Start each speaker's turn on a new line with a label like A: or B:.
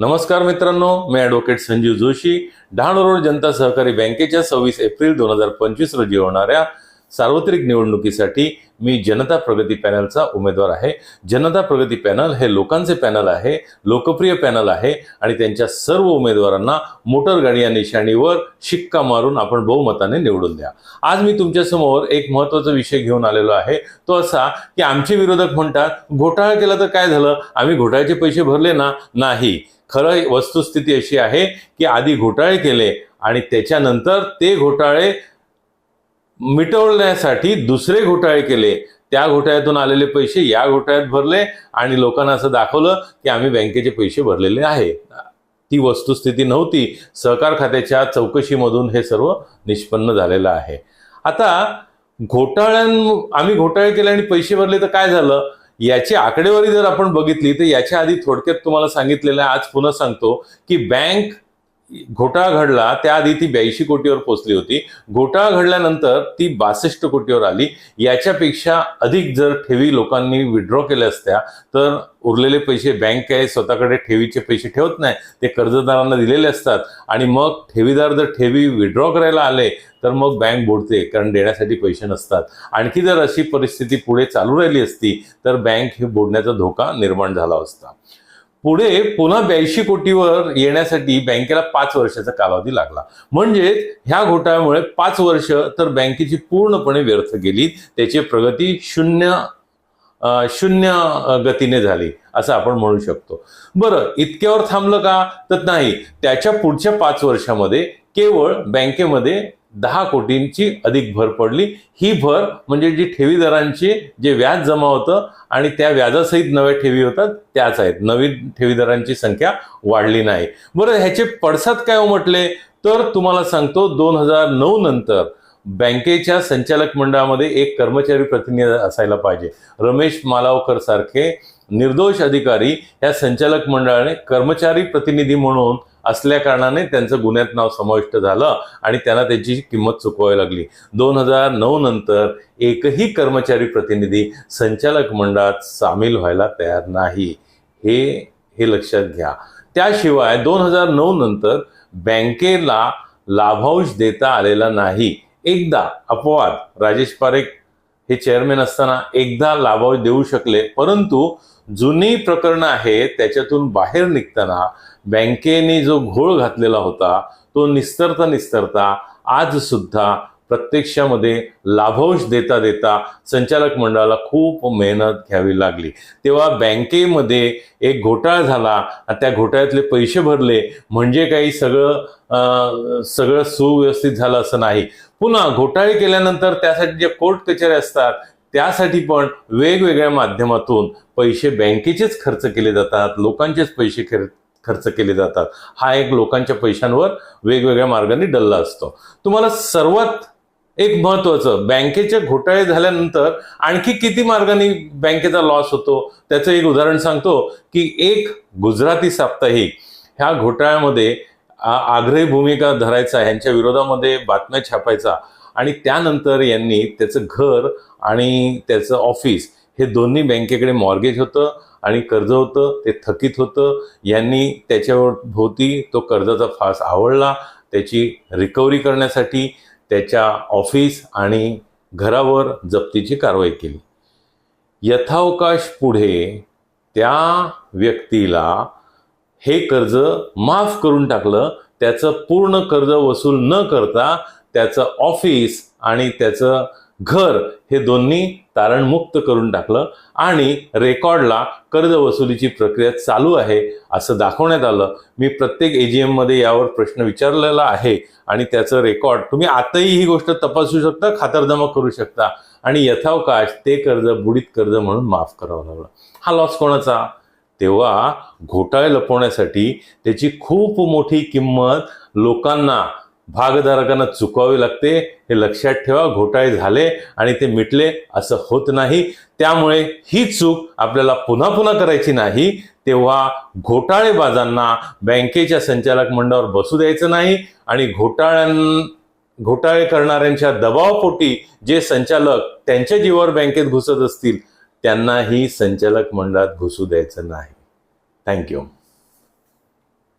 A: नमस्कार मित्रांनो मी ॲडव्होकेट संजीव जोशी. डहाणू रोड जनता सहकारी बँकेच्या सव्वीस एप्रिल दोन हजार पंचवीस रोजी होणाऱ्या सार्वत्रिक निवडणुकीसाठी मी जनता प्रगती पॅनलचा उमेदवार आहे. जनता प्रगती पॅनल हे लोकांचे पॅनल आहे लोकप्रिय पॅनल आहे आणि त्यांच्या सर्व उमेदवारांना मोटर गाडी या निशाणीवर शिक्का मारून आपण बहुमताने निवडून द्या. आज मी तुमच्यासमोर एक महत्त्वाचा विषय घेऊन आलेलो आहे. तो असा की आमचे विरोधक म्हणतात घोटाळा केला तर काय झालं? आम्ही घोटाळ्याचे पैसे भरले ना? नाही. खरं वस्तुस्थिती अशी आहे की आधी घोटाळे केले आणि त्याच्यानंतर ते घोटाळे मिटवण्यासाठी दुसरे घोटाळे केले. त्या घोटाळ्यातून आलेले पैसे या घोटाळ्यात भरले आणि लोकांना असं दाखवलं की आम्ही बँकेचे पैसे भरलेले आहे. ती वस्तुस्थिती नव्हती. सहकार खात्याच्या चौकशीमधून हे सर्व निष्पन्न झालेलं आहे. आता घोटाळ्यां आम्ही घोटाळे केले आणि पैसे भरले तर काय झालं? याची आकडेवारी जर आपण बघितली तर याच्या आधी थोडक्यात तुम्हाला सांगितलेलं आहे आज पुन्हा सांगतो की बँक घोटाळा घडला त्याआधी ती ब्याऐंशी कोटीवर पोहोचली होती. घोटाळा घडल्यानंतर ती बासष्ट कोटीवर आली. याच्यापेक्षा अधिक जर ठेवी लोकांनी विड्रॉ केल्या असत्या तर उरलेले पैसे बँक काय स्वतःकडे ठेवीचे पैसे ठेवत नाही ते कर्जदारांना दिलेले असतात. आणि मग ठेवीदार जर ठेवी विड्रॉ करायला आले तर मग बँक बोडते कारण देण्यासाठी पैसे नसतात. आणखी जर अशी परिस्थिती पुढे चालू राहिली असती तर बँक हे बोडण्याचा धोका निर्माण झाला असता. पुढे पुन्हा ब्याऐंशी कोटीवर येण्यासाठी बँकेला पाच वर्षाचा कालावधी लागला. म्हणजेच ह्या घोटाळ्यामुळे पाच वर्ष तर बँकेची पूर्णपणे व्यर्थ गेली. त्याची प्रगती शून्य शून्य गतीने झाली असं आपण म्हणू शकतो. बरं इतक्यावर थांबलं का? तर नाही त्याच्या पुढच्या पाच वर्षामध्ये केवळ बँकेमध्ये दहा कोटींची अधिक भर पडली. ही भर म्हणजे जी ठेवीदारांची जे व्याज जमा होतं आणि त्या व्याजासहित नव्या ठेवी होतात त्याच आहेत. नवीन ठेवीदारांची संख्या वाढली नाही. बरं ह्याचे पडसाद काय म्हटले तर तुम्हाला सांगतो दोन हजार नऊ नंतर बँकेच्या संचालक मंडळामध्ये एक कर्मचारी प्रतिनिधी असायला पाहिजे. रमेश मालावकर सारखे निर्दोष अधिकारी या संचालक मंडळाने कर्मचारी प्रतिनिधी म्हणून असल्या कारणाने त्यांचं गुन्ह्यात नाव समाविष्ट झालं आणि त्यांना त्याची किंमत चुकवावी लागली. दोन हजार नऊ नंतर एकही कर्मचारी प्रतिनिधी संचालक मंडळात सामील व्हायला तयार नाही. हे हे लक्षात घ्या. त्याशिवाय दोन हजार नऊ नंतर बँकेला लाभांश देता आलेला नाही. एकदा अपवाद. राजेश पारेख हे चेअरमॅन असताना एकदा लाभांश देऊ शकले परंतु जुनी प्रकरणं आहेत त्याच्यातून बाहेर निघताना बँकेने जो घोळ घातलेला होता तो निस्तरता निस्तरता आज सुद्धा प्रत्यक्षामध्ये लाभांश देता देता संचालक मंडळाला खूप मेहनत घ्यावी लागली. तेव्हा बँकेमध्ये एक घोटाळा झाला आणि त्या घोटाळ्यातले पैसे भरले. म्हणजे काही सगळं सगळं सुव्यवस्थित झालं असं नाही. पुन्हा घोटाळे केल्यानंतर त्यासाठी जे कोर्ट कचेऱ्या असतात त्यासाठी पण वेगवेगळ्या माध्यमातून पैसे बँकेचेच खर्च केले जातात लोकांचेच पैसे खर खर्च केले जातात. हा एक लोकांच्या पैशांवर वेगवेगळ्या मार्गाने डल्ला असतो. तुम्हाला सर्वात एक महत्त्वाचं बँकेचे घोटाळे झाल्यानंतर आणखी किती मार्गाने बँकेचा लॉस होतो? त्याचं एक उदाहरण सांगतो की एक गुजराती साप्ताहिक ह्या घोटाळ्यामध्ये आ- आग्रही भूमिका धरायचा ह्यांच्या विरोधामध्ये बातम्या छापायचा. आणि त्यानंतर यांनी त्याचं घर आणि त्याचं ऑफिस हे दोन्ही बँकेकडे मॉर्गेज होतं आणि कर्ज होतं ते थकीत होतं. यांनी त्याच्यावर भोवती तो कर्जाचा फास आवडला. त्याची रिकव्हरी करण्यासाठी त्याच्या ऑफिस आणि घरावर जप्तीची कारवाई केली. यथावकाश पुढे त्या व्यक्तीला हे कर्ज माफ करून टाकलं. त्याचं पूर्ण कर्ज वसूल न करता त्याचं ऑफिस आणि त्याचं घर हे दोन्ही तारणमुक्त करून टाकलं आणि रेकॉर्डला कर्ज वसुलीची प्रक्रिया चालू आहे असं दाखवण्यात आलं. मी प्रत्येक एजीएममध्ये यावर प्रश्न विचारलेला आहे आणि त्याचं रेकॉर्ड तुम्ही आताही ही गोष्ट तपासू शकता खातरजमा करू शकता. आणि यथावकाश ते कर्ज बुडीत कर्ज म्हणून माफ करावं लागलं. हा लॉस कोणाचा? तेव्हा घोटाळे लपवण्यासाठी त्याची खूप मोठी किंमत लोकांना भागधारकांना चुकवावी लागते हे लक्षात ठेवा घोटाळे झाले आणि ते मिटले असं होत नाही. त्यामुळे ही चूक आपल्याला पुन्हा पुन्हा करायची नाही तेव्हा घोटाळेबाजांना बँकेच्या संचालक मंडळावर बसू द्यायचं नाही आणि घोटाळ्यां घोटाळे करणाऱ्यांच्या दबावापोटी जे संचालक त्यांच्या जीवावर बँकेत घुसत असतील त्यांनाही संचालक मंडळात घुसू द्यायचं नाही. थँक्यू